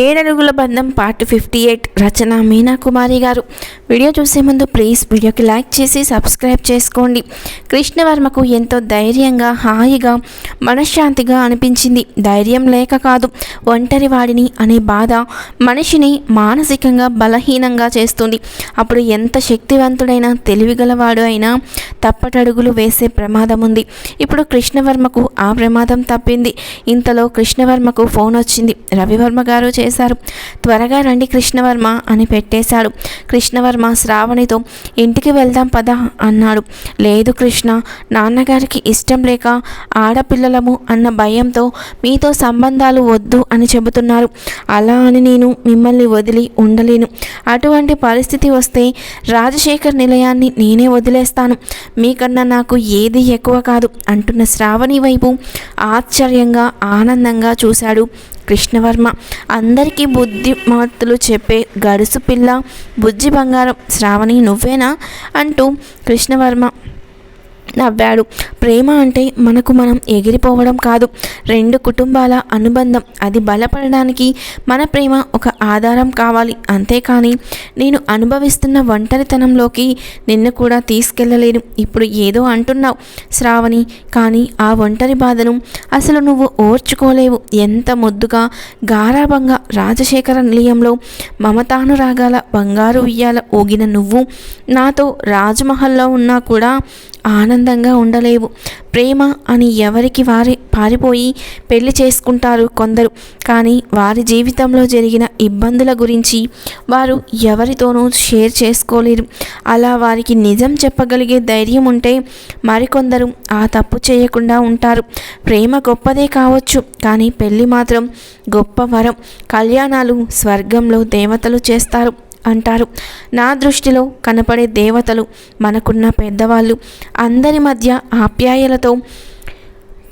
ఏడడుగుల బంధం part fifty eight Rachana Meena Kumari గారు. Video చూసే ముందు ప్లీజ్ వీడియోకి లైక్ చేసి సబ్స్క్రైబ్ చేసుకోండి. కృష్ణవర్మకు ఎంతో ధైర్యంగా హాయిగా మనశ్శాంతిగా అనిపించింది. ధైర్యం లేక కాదు ఒంటరి వాడిని అనే బాధ మనిషిని మానసికంగా బలహీనంగా చేస్తుంది. అప్పుడు ఎంత శక్తివంతుడైనా తెలివిగలవాడు అయినా తప్పటడుగులు వేసే ప్రమాదం ఉంది ఇప్పుడు కృష్ణవర్మకు ఆ ప్రమాదం తప్పింది. ఇంతలో కృష్ణవర్మకు ఫోన్ వచ్చింది. రవివర్మ గారు చేశారు. త్వరగా రండి కృష్ణవర్మ అని పెట్టేశాడు. కృష్ణవర్మ శ్రావణితో ఇంటికి వెళ్దాం పద అన్నాడు. లేదు కృష్ణ నాన్నగారికి ఇష్టం లేక ఆడపిల్లలము అన్న భయంతో మీతో సంబంధాలు వద్దు అని చెబుతున్నారు. అలా అని నేను మిమ్మల్ని వదిలి ఉండలేను. అటువంటి పరిస్థితి వస్తే రాజశేఖర్ నిలయాన్ని నేనే వదిలేస్తాను. మీకన్నా నాకు ఏది ఎక్కువ కాదు అంటున్న శ్రావణి వైపు ఆశ్చర్యంగా ఆనందంగా చూశాడు కృష్ణవర్మ. అందరికీ బుద్ధిమత్తులు చెప్పే గడుసు పిల్ల బుజ్జి బంగారం శ్రావణి నువ్వేనా? అంటూ కృష్ణవర్మ నవ్వాడు. ప్రేమ అంటే మనకు మనం ఎగిరిపోవడం కాదు. రెండు కుటుంబాల అనుబంధం. అది బలపడడానికి మన ప్రేమ ఒక ఆధారం కావాలి. అంతేకాని నేను అనుభవిస్తున్న ఒంటరితనంలోకి నిన్ను కూడా తీసుకెళ్ళలేను ఇప్పుడు ఏదో అంటున్నావు శ్రావణి కానీ ఆ ఒంటరి బాధను అసలు నువ్వు ఓర్చుకోలేవు. ఎంత ముద్దుగా గారాభంగా రాజశేఖర నిలయంలో మమతానురాగాల బంగారు ఉయ్యాల ఊగిన నువ్వు నాతో రాజమహల్లో ఉన్నా కూడా ఆనందంగా ఉండలేవు. ప్రేమ అని ఎవరికి వారి పారిపోయి పెళ్ళి చేసుకుంటారు కొందరు. కానీ వారి జీవితంలో జరిగిన ఇబ్బందుల గురించి వారు ఎవరితోనూ షేర్ చేసుకోలేరు. అలా వారికి నిజం చెప్పగలిగే ధైర్యం ఉంటే మరికొందరు ఆ తప్పు చేయకుండా ఉంటారు. ప్రేమ గొప్పదే కావచ్చు కానీ పెళ్ళి మాత్రం గొప్ప వరం. కళ్యాణాలు స్వర్గంలో దేవతలు చేస్తారు. అంటారు. నా దృష్టిలో కనపడే దేవతలు మనకున్న పెద్దవాళ్ళు. అందరి మధ్య ఆప్యాయలతో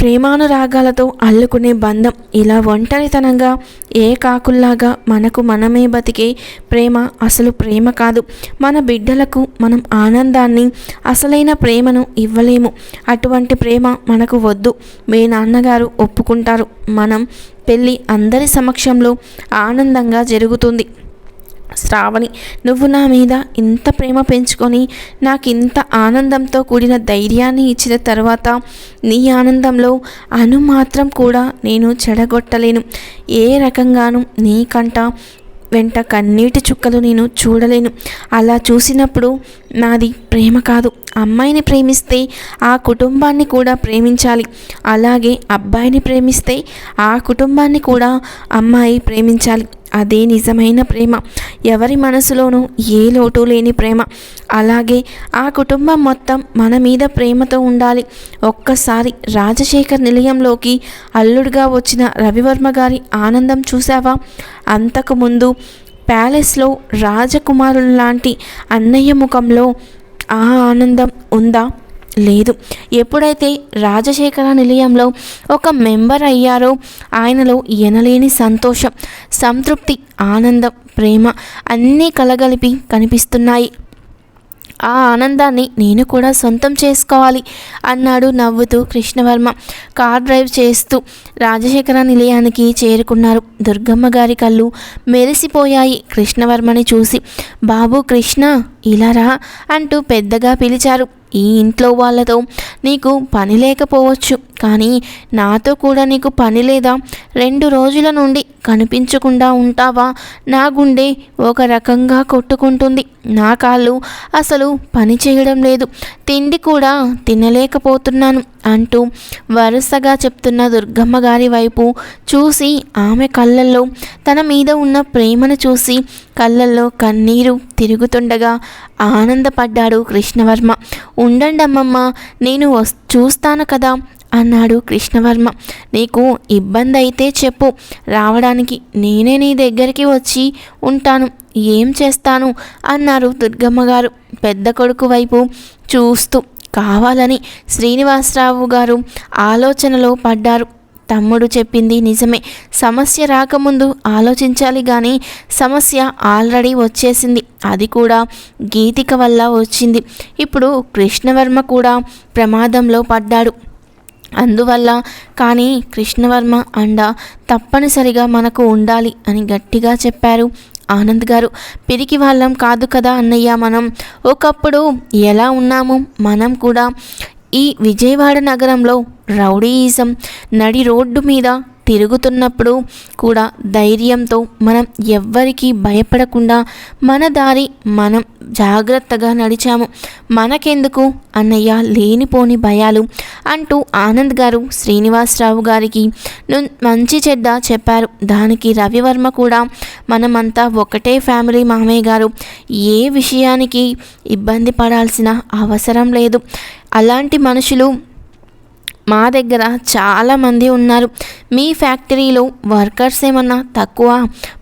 ప్రేమానురాగాలతో అల్లుకునే బంధం. ఇలా ఒంటరితనంగా ఏ కాకుల్లాగా మనకు మనమే బతికే ప్రేమ అసలు ప్రేమ కాదు. మన బిడ్డలకు మనం ఆనందాన్ని అసలైన ప్రేమను ఇవ్వలేము. అటువంటి ప్రేమ మనకు వద్దు. మీ నాన్నగారు ఒప్పుకుంటారు. మనం పెళ్ళి అందరి సమక్షంలో ఆనందంగా జరుగుతుంది. శ్రావణి నువ్వు నా మీద ఇంత ప్రేమ పెంచుకొని నాకు ఇంత ఆనందంతో కూడిన ధైర్యాన్ని ఇచ్చిన తర్వాత నీ ఆనందంలో అను మాత్రం కూడా నేను చెడగొట్టలేను. ఏ రకంగానూ నీకంట వెంట కన్నీటి చుక్కలు నేను చూడలేను. అలా చూసినప్పుడు నాది ప్రేమ కాదు. అమ్మాయిని ప్రేమిస్తే ఆ కుటుంబాన్ని కూడా ప్రేమించాలి. అలాగే అబ్బాయిని ప్రేమిస్తే ఆ కుటుంబాన్ని కూడా అమ్మాయి ప్రేమించాలి. అదే నిజమైన ప్రేమ. ఎవరి మనసులోనూ ఏ లోటు లేని ప్రేమ. అలాగే ఆ కుటుంబం మొత్తం మన మీద ప్రేమతో ఉండాలి. ఒక్కసారి రాజశేఖర్ నిలయంలోకి అల్లుడుగా వచ్చిన రవివర్మ గారి ఆనందం చూసావా అంతకుముందు ప్యాలెస్లో రాజకుమారులు లాంటి అన్నయ్య ముఖంలో ఆ ఆనందం ఉందా? లేదు. ఎప్పుడైతే రాజశేఖర నిలయంలో ఒక మెంబర్ అయ్యారో ఆయనలో ఎనలేని సంతోషం సంతృప్తి ఆనందం ప్రేమ అన్నీ కలగలిపి కనిపిస్తున్నాయి. ఆ ఆనందాన్ని నేను కూడా సొంతం చేసుకోవాలి అన్నాడు నవ్వుతూ కృష్ణవర్మ. కార్ డ్రైవ్ చేస్తూ రాజశేఖర నిలయానికి చేరుకున్నారు. దుర్గమ్మ గారి కళ్ళు మెరిసిపోయాయి కృష్ణవర్మని చూసి. బాబు కృష్ణ ఇలా రా అంటూ పెద్దగా పిలిచారు. ఈ ఇంట్లో వాళ్ళతో నీకు పని లేకపోవచ్చు కానీ నాతో కూడా నీకు పని లేదా? రెండు రోజుల నుండి కనిపించకుండా ఉంటావా? నా గుండె ఒక రకంగా కొట్టుకుంటుంది. నా కాళ్ళు అసలు పని చేయడం లేదు. తిండి కూడా తినలేకపోతున్నాను అంటూ వరుసగా చెప్తున్న దుర్గమ్మ గారి వైపు చూసి ఆమె కళ్ళల్లో తన మీద ఉన్న ప్రేమను చూసి కళ్ళల్లో కన్నీరు తిరుగుతుండగా ఆనందపడ్డాడు కృష్ణవర్మ. ఉండండమ్మమ్మ నేను వస్ చూస్తాను కదా అన్నాడు కృష్ణవర్మ. నీకు ఇబ్బంది అయితే చెప్పు. రావడానికి నేనే నీ దగ్గరికి వచ్చి ఉంటాను. ఏం చేస్తాను? అన్నారు దుర్గమ్మ గారు పెద్ద కొడుకు వైపు చూస్తూ. కావాలని శ్రీనివాసరావు గారు ఆలోచనలో పడ్డారు. తమ్ముడు చెప్పింది నిజమే. సమస్య రాకముందు ఆలోచించాలి కానీ సమస్య ఆల్రెడీ వచ్చేసింది. అది కూడా గీతిక వల్ల వచ్చింది. ఇప్పుడు కృష్ణవర్మ కూడా ప్రమాదంలో పడ్డాడు. అందువల్ల కానీ కృష్ణవర్మ అండ తప్పనిసరిగా మనకు ఉండాలి అని గట్టిగా చెప్పారు ఆనంద్ గారు. పిరికి వాళ్ళం కాదు కదా అన్నయ్య మనం. ఒకప్పుడు ఎలా ఉన్నాము మనం కూడా. ఈ విజయవాడ నగరంలో రౌడీయిజం నడి రోడ్డు మీద తిరుగుతున్నప్పుడు కూడా ధైర్యంతో మనం ఎవ్వరికీ భయపడకుండా మన దారి మనం జాగ్రత్తగా నడిచాము. మనకెందుకు? అన్నయ్య లేనిపోని భయాలు అంటూ ఆనంద్ గారు శ్రీనివాసరావు గారికి మంచి చెడ్డ చెప్పారు. దానికి రవివర్మ కూడా మనమంతా ఒకటే ఫ్యామిలీ మామయ్య గారు. ఏ విషయానికి ఇబ్బంది పడాల్సిన అవసరం లేదు. అలాంటి మనుషులు మా దగ్గర చాలామంది ఉన్నారు. మీ ఫ్యాక్టరీలో వర్కర్స్ ఏమన్నా తక్కువ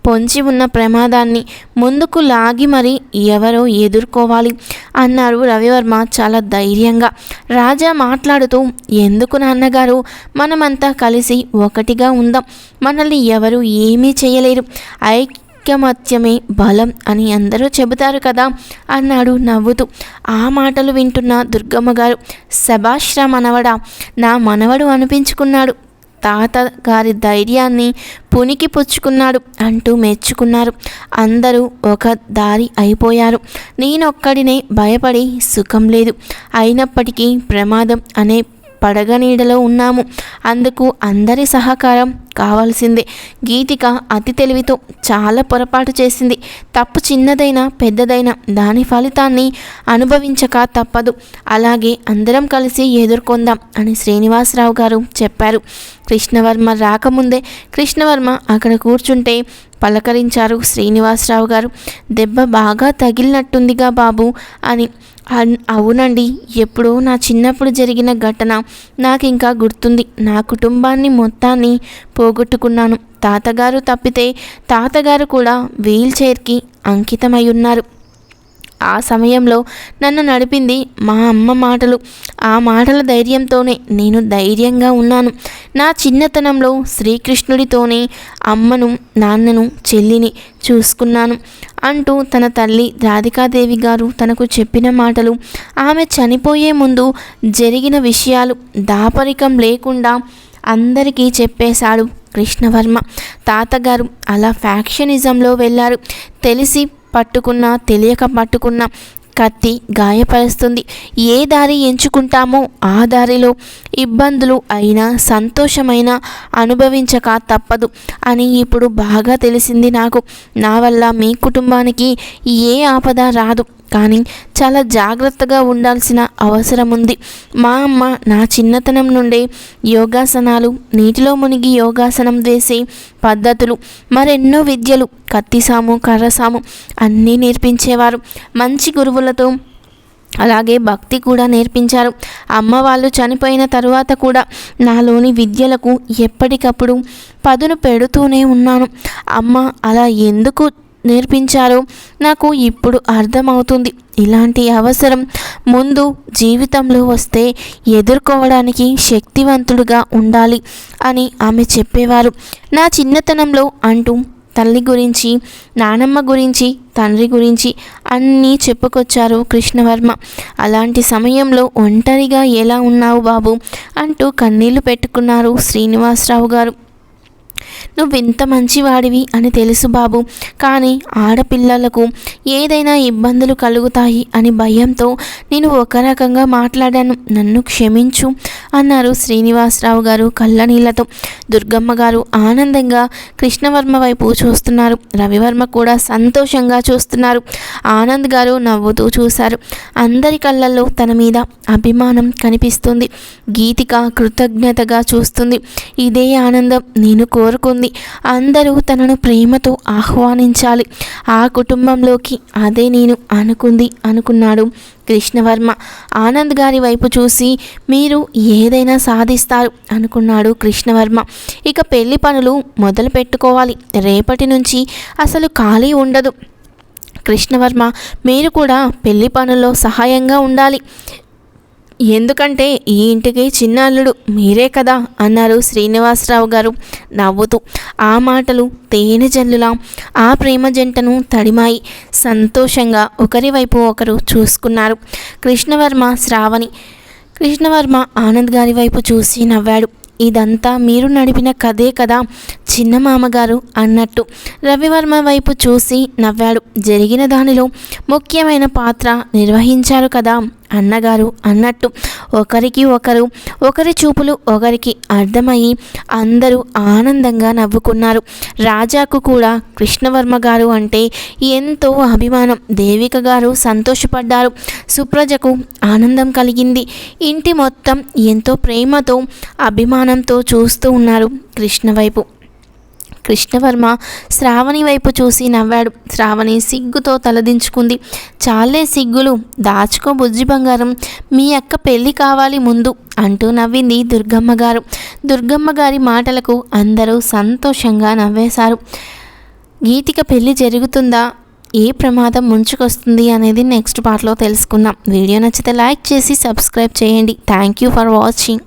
పొంచి ఉన్న ప్రమాదాన్ని ముందుకు లాగి మరి ఎవరో ఎదుర్కోవాలి అన్నారు రవివర్మ చాలా ధైర్యంగా. రాజా మాట్లాడుతూ ఎందుకు నాన్నగారు? మనమంతా కలిసి ఒకటిగా ఉందాం. మనల్ని ఎవరు ఏమీ చేయలేరు. ఐ ఐకమత్యమే బలం అని అందరూ చెబుతారు కదా అన్నాడు నవ్వుతూ. ఆ మాటలు వింటున్న దుర్గమ్మ గారు శభాశ్ర మనవడా నా మనవడు అనిపించుకున్నాడు. తాత గారి ధైర్యాన్ని పునికి పుచ్చుకున్నాడు అంటూ మెచ్చుకున్నారు. అందరూ ఒక దారి అయిపోయారు. నేనొక్కడినే భయపడి సుఖం లేదు. అయినప్పటికీ ప్రమాదం అనే పడగ నీడలో ఉన్నాము. అందుకు అందరి సహకారం కావాల్సిందే. గీతిక అతి తెలివితో చాలా పొరపాటు చేసింది. తప్పు చిన్నదైనా పెద్దదైనా దాని ఫలితాన్ని అనుభవించక తప్పదు. అలాగే అందరం కలిసి ఎదుర్కొందాం అని శ్రీనివాసరావు గారు చెప్పారు. కృష్ణవర్మ రాకముందే కృష్ణవర్మ అక్కడ కూర్చుంటే పలకరించారు శ్రీనివాసరావు గారు. దెబ్బ బాగా తగిలినట్టుందిగా బాబు అని. అవునండి. ఎప్పుడో నా చిన్నప్పుడు జరిగిన ఘటన. నాకు ఇంకా గుర్తుంది. నా కుటుంబాన్ని మొత్తాన్ని పో పోగొట్టుకున్నాను. తాతగారు తప్పితే తాతగారు కూడా వీల్ చైర్కి అంకితమై ఉన్నారు ఆ సమయంలో నన్ను నడిపింది మా అమ్మ మాటలు. ఆ మాటల ధైర్యంతోనే నేను ధైర్యంగా ఉన్నాను. నా చిన్నతనంలో శ్రీకృష్ణుడితోనే అమ్మను నాన్నను చెల్లిని చూసుకున్నాను అంటూ తన తల్లి రాధికాదేవి గారు తనకు చెప్పిన మాటలు ఆమె చనిపోయే ముందు జరిగిన విషయాలు దాపరికం లేకుండా అందరికీ చెప్పేశాడు. కృష్ణవర్మ. తాతగారు అలా ఫ్యాక్షనిజంలో వెళ్ళారు. తెలిసి పట్టుకున్నా తెలియక పట్టుకున్నా కత్తి గాయపరుస్తుంది. ఏ దారి ఎంచుకుంటామో ఆ దారిలో ఇబ్బందులు అయినా సంతోషమైనా అనుభవించక తప్పదు అని ఇప్పుడు బాగా తెలిసింది నాకు. నా వల్ల మీ కుటుంబానికి ఏ ఆపద రాదు. కానీ చాలా జాగ్రత్తగా ఉండాల్సిన అవసరం ఉంది. మా అమ్మ నా చిన్నతనం నుండే యోగాసనాలు నీటిలో మునిగి యోగాసనం వేసే పద్ధతులు మరెన్నో విద్యలు కత్తిసాము కర్రసాము అన్నీ నేర్పించేవారు. మంచి గురువులతో అలాగే భక్తి కూడా నేర్పించారు. అమ్మ వాళ్ళు చనిపోయిన తరువాత కూడా నాలోని విద్యలకు ఎప్పటికప్పుడు పదును పెడుతూనే ఉన్నాను. అమ్మ అలా ఎందుకు నేర్పించారో. నాకు ఇప్పుడు అర్థమవుతుంది. ఇలాంటి అవసరం ముందు జీవితంలో వస్తే ఎదుర్కోవడానికి శక్తివంతుడుగా ఉండాలి అని ఆమె చెప్పేవారు. నా చిన్నతనంలో అంటూ తల్లి గురించి నానమ్మ గురించి తండ్రి గురించి అన్నీ చెప్పుకొచ్చారు కృష్ణవర్మ. అలాంటి సమయంలో ఒంటరిగా ఎలా ఉన్నావు బాబు? అంటూ కన్నీళ్ళు పెట్టుకున్నారు శ్రీనివాసరావు గారు. నువ్వు ఇంత మంచివాడివి అని తెలుసు బాబు. కానీ ఆడపిల్లలకు ఏదైనా ఇబ్బందులు కలుగుతాయి అని భయంతో నేను ఒక రకంగా మాట్లాడాను. నన్ను క్షమించు అన్నారు శ్రీనివాసరావు గారు కళ్ళనీళ్ళతో. దుర్గమ్మ గారు ఆనందంగా కృష్ణవర్మ వైపు చూస్తున్నారు. రవివర్మ కూడా సంతోషంగా చూస్తున్నారు. ఆనంద్ గారు నవ్వుతూ చూశారు. అందరి కళ్ళల్లో తన మీద అభిమానం కనిపిస్తుంది. గీతిక కృతజ్ఞతగా చూస్తుంది. ఇదే ఆనందం నేను కోరుకుంది. అందరూ తనను ప్రేమతో ఆహ్వానించాలి. ఆ కుటుంబంలోకి అదే నేను అనుకుంది అనుకున్నాడు కృష్ణవర్మ. ఆనంద్ గారి వైపు చూసి మీరు ఏదైనా సాధిస్తారు అనుకున్నాడు కృష్ణవర్మ. ఇక పెళ్ళి పనులు మొదలు పెట్టుకోవాలి. రేపటి నుంచి అసలు ఖాళీ ఉండదు. కృష్ణవర్మ మీరు కూడా పెళ్ళి పనుల్లో సహాయంగా ఉండాలి. ఎందుకంటే ఈ ఇంటికి చిన్నాళ్ళుడు మీరే కదా అన్నారు శ్రీనివాసరావు గారు. నవ్వుతూ ఆ మాటలు తేనె జల్లులా ఆ ప్రేమ జంటను తడిమాయి సంతోషంగా ఒకరి వైపు ఒకరు చూసుకున్నారు. కృష్ణవర్మ శ్రావణి. కృష్ణవర్మ ఆనంద్ గారి వైపు చూసి నవ్వాడు. ఇదంతా మీరు నడిపిన కథే కదా. చిన్న మామగారు అన్నట్టు. రవివర్మ వైపు చూసి నవ్వాడు. జరిగిన దానిలో ముఖ్యమైన పాత్ర నిర్వహించారు కదా అన్నగారు అన్నట్టు. ఒకరికి ఒకరు ఒకరి చూపులు ఒకరికి అర్థమయ్యి అందరూ ఆనందంగా నవ్వుకున్నారు. రాజాకు కూడా కృష్ణవర్మ గారు అంటే ఎంతో అభిమానం. దేవిక గారు సంతోషపడ్డారు. సుప్రజకు ఆనందం కలిగింది. ఇంటి మొత్తం ఎంతో ప్రేమతో అభిమానంతో చూస్తూ ఉన్నారు కృష్ణ వైపు. కృష్ణవర్మ శ్రావణి వైపు చూసి నవ్వాడు. శ్రావణి సిగ్గుతో తలదించుకుంది. చాలే సిగ్గులు దాచుకో బుజ్జి బంగారం మీ అక్క పెళ్ళి కావాలి ముందు అంటూ నవ్వింది దుర్గమ్మ గారు. దుర్గమ్మ గారి మాటలకు అందరూ సంతోషంగా నవ్వేశారు. గీతిక పెళ్ళి జరుగుతుందా? ఏ ప్రమాదం ముంచుకొస్తుంది అనేది నెక్స్ట్ పార్ట్లో తెలుసుకుందాం. వీడియో నచ్చితే లైక్ చేసి సబ్స్క్రైబ్ చేయండి. Thank you for watching.